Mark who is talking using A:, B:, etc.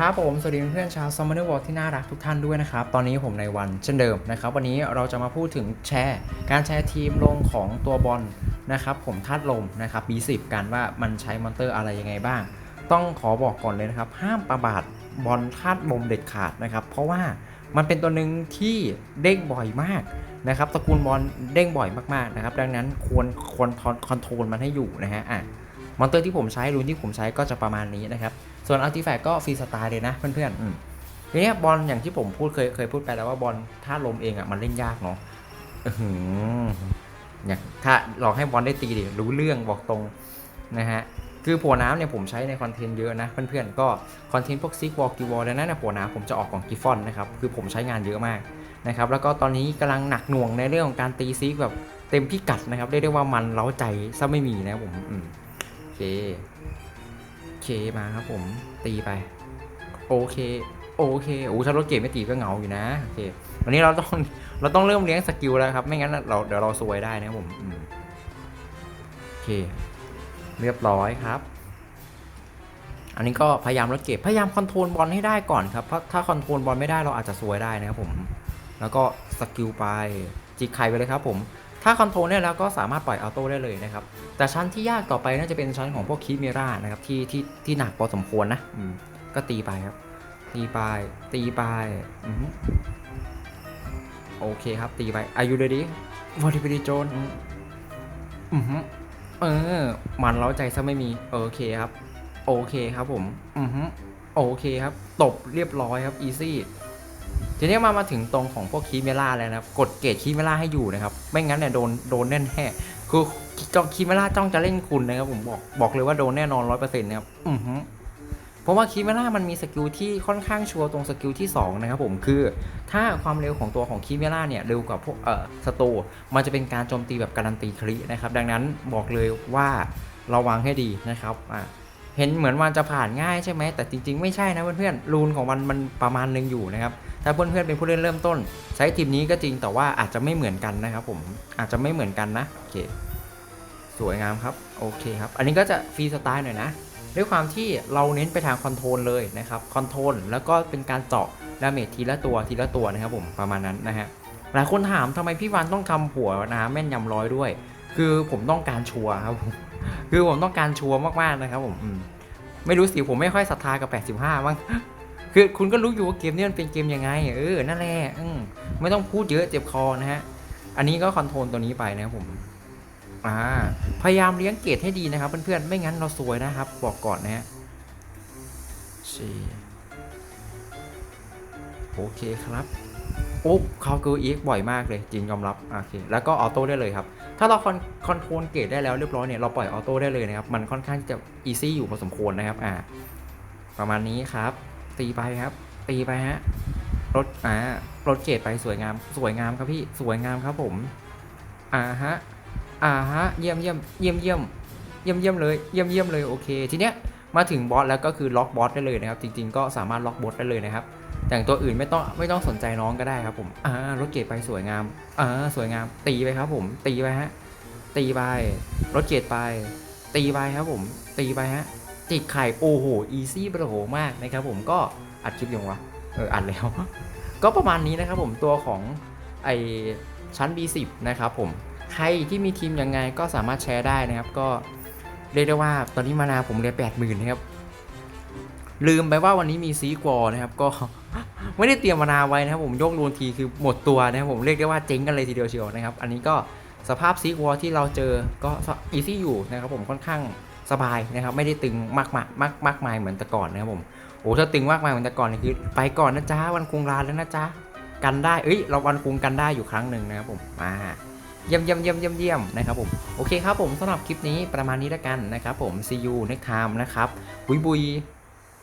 A: ครับผมสวัสดีเพื่อนๆชาว Summoner World ที่น่ารักทุกท่านด้วยนะครับ ตอนนี้ผมในวันเช่นเดิมนะครับ วันนี้เราจะมาพูดถึงแชร์ การแชร์ทีมลงของตัวบอลนะครับผมธาตุลมนะครับ B10 กันว่ามันใช้มอนเตอร์อะไรยังไงบ้าง ต้องขอบอกก่อนเลยนะครับ ห้ามประบาดบอลธาตุลมเด็ดขาดนะครับ เพราะว่ามันเป็นตัวหนึ่งที่เด้งบ่อยมากนะครับตระกูลบอลเด้งบ่อยมากๆนะครับดังนั้นควรควรคอนโทรลมันให้อยู่นะฮะอะ มอนเตอร์ที่ผมใช้รูนที่ผมใช้ก็จะประมาณนี้นะครับ ส่วนอัลติแฟกก็ฟรีสไตล์เลยนะเพื่อนๆอืมทีเนี้ยบอลอย่างที่ผมพูดเคยเคยพูดไปแล้วว่าบอลถ้าลมเองอะมันเล่นยากเนาะอื้อหืออย่างถ้าลองให้บอลได้ตีดิรู้เรื่องบอกตรงนะฮะคือผัวน้ำเนี่ยผมใช้ในคอนเทนต์เยอะนะ เพื่อนๆก็คอนเทนต์พวกซิกวอลกิวอลแล้วนั่นนะผัวน้ำผมจะออกของกิฟอนนะครับคือผมใช้งานเยอะมากนะครับแล้วก็ตอนนี้กำลังหนักหน่วงในเรื่องของการตีซิกแบบเต็มพิกัดนะครับเรียกได้ว่ามันเล้าใจซะไม่มีนะผมอืมโอ เค เคมาครับผมตีไป โอเค โอเคโอ้ถ้ารถเกมไม่ตีก็เหงาอยู่นะโอเควันนี้เราต้องเราต้องเริ่มเลี้ยงสกิลแล้วครับ ไม่งั้นเราเดี๋ยวเราซวยได้นะครับผมอืมโอเค เรียบร้อยครับ อันนี้ก็พยายามลดเก็บพยายามคอนโทรลบอลให้ได้ก่อนครับเพราะถ้าคอนโทรลบอลไม่ได้เราอาจจะซวยได้นะครับผม แล้วก็สกิลไปจิกไข่ไปเลยครับผม ถ้าคอนโทรลได้แล้วก็สามารถปล่อยออโต้ได้เลยนะครับ แต่ชั้นที่ยากต่อไปน่าจะเป็นชั้นของพวกคีเมรานะครับที่ที่ที่หนักพอสมควรนะก็ตีไปครับ ตีไป ตีไปโอเคครับ ตีไปอายุเดดีวอร์ติฟิโจนอือเออ มันเล้าใจซะไม่มี โอเคครับ โอเคครับผม อือหือโอเคครับ ตบเรียบร้อยครับ อีซี่ ทีนี้มามาถึงตรงของพวกคีเมล่าแล้วนะครับ กดเกตคีเมล่าให้อยู่นะครับ ไม่งั้นเนี่ยโดนโดนแน่แน่คือจองคีเมล่าจ้องจะเล่นคุณนะครับผมบอกบอกเลยว่าโดนแน่นอนร้อยเปอร์เซ็นต์นะครับอือหือเพราะว่าคีเมล่ามันมีสกิลที่ค่อนข้างชัวร์ตรงสกิลที่ 2 นะครับผมคือ ถ้าความเร็วของตัวของคีเมล่าเนี่ยเร็วกว่าพวกเอ่อสโตร์มันจะเป็นการโจมตีแบบการันตีครินะครับดังนั้นบอกเลยว่าระวังให้ดีนะครับอะ เห็นเหมือนมันจะผ่านง่ายใช่ไหมแต่จริงๆ ไม่ใช่นะเพื่อนๆรูนของมันมันประมาณหนึงอยู่นะครับถ้าเพื่อนๆเป็นผู้เล่นเริ่มต้น ใช้ทีมนี้ก็จริงแต่ว่าอาจจะไม่เหมือนกันนะครับผมอาจจะไม่เหมือนกันนะโอเคสวยงามครับโอเคครับ อันนี้ก็จะฟรีสไตล์หน่อยนะ ด้วยความที่เราเน้นไปทางคอนโทรลเลยนะครับคอนโทรลแล้วก็เป็นการเจาะดาเมจทีละตัวทีละตัวนะครับผมประมาณนั้นนะฮะหลายคนถามทำไมพี่วันต้องทำผัวนะแม่นยำร้อยด้วย คือผมต้องการชัวร์ครับผมคือผมต้องการชัวร์มากๆนะครับผมอมไม่รู้สิผมไม่ค่อยศรัทธากับ 85มั้งคือคุณก็รู้อยู่ว่าเกมนี้มันเป็นเกมยังไง เออ นั่นแหละไม่ต้องพูดเยอะเจ็บคอนะฮะ อันนี้ก็คอนโทรลตัวนี้ไปนะครับผม อ่า พยายามเลี้ยงเกรดให้ดีนะครับเพื่อนๆ ไม่งั้นเราซวยนะครับ บอกก่อนนะฮะโอเคครับ โอ้เขาเกิร์อีกบ่อยมากเลยจริงยอมรับโอเคแล้วก็ออโต้ได้เลยครับ ถ้าเราคอนคอนโทรลเกรดได้แล้วเรียบร้อยเนี่ยเราปล่อยออโต้ได้เลยนะครับ มันค่อนข้างจะอีซี่อยู่พอสมควรนะครับอ่าประมาณนี้ครับ ตีไปครับ ตีไปฮะรถอ่ารถเกรดไปสวยงามสวยงามครับพี่สวยงามครับผมอ่าฮะอ่าฮะเยี่ยมเยี่ยมเยี่ยมเยี่ยมเยี่ยมเยี่ยมเลยเยี่ยมเยี่ยมเลยโอเค ทีเนี้ยมาถึงบอสแล้วก็คือล็อกบอสได้เลยนะครับ จริง ๆ ก็สามารถล็อกบอสได้เลยนะครับ แต่งตัวอื่นไม่ต้องไม่ต้องสนใจน้องก็ได้ครับผมอ่ารถเกรดไปสวยงามอ่าสวยงามตีไปครับ ผมตีไปฮะตีไปรถเกรดไป ตีไปครับผม ตีไปฮะจิกไข่โอ้โหอีซี่ประโหมากนะครับผมก็อัดคลิปยังวะเอออัดแล้ว ก็ประมาณนี้นะครับผมตัวของไอชั้น B10 นะครับผมใครที่มีทีมยังไงก็สามารถแชร์ได้นะครับ ก็เรียกได้ว่าตอนนี้มานาผมเหลือแปดหมื่นนะครับ ลืมไปว่าวันนี้มีซีกวอนะครับ ก็ ไม่ได้เตรียมมานาไว้นะครับผมยกรูนทีคือหมดตัวนะครับผมเรียกได้ว่าเจ๊งกันเลยทีเดียวเชียวนะครับอันนี้ก็สภาพซีกวอร์ที่เราเจอก็อีซี่อยู่นะครับผมค่อนข้างสบายนะครับไม่ได้ตึงมากมากมากมากมายเหมือนแต่ก่อนนะครับผมโอ้ถ้าตึงมากมายเหมือนแต่ก่อนนี่คือไปก่อนนะจ๊ะวันคุงลาแล้วนะจ๊ะกันได้เอ้ยเราวันคุงกันได้อยู่ครั้งหนึ่งนะครับผมมาเยี่ยมเยี่ยมเยี่ยมเยี่ยมเยี่ยมนะครับผมโอเคครับผมสำหรับคลิปนี้ประมาณนี้แล้วกันนะครับผม see you next time นะครับบุยบุย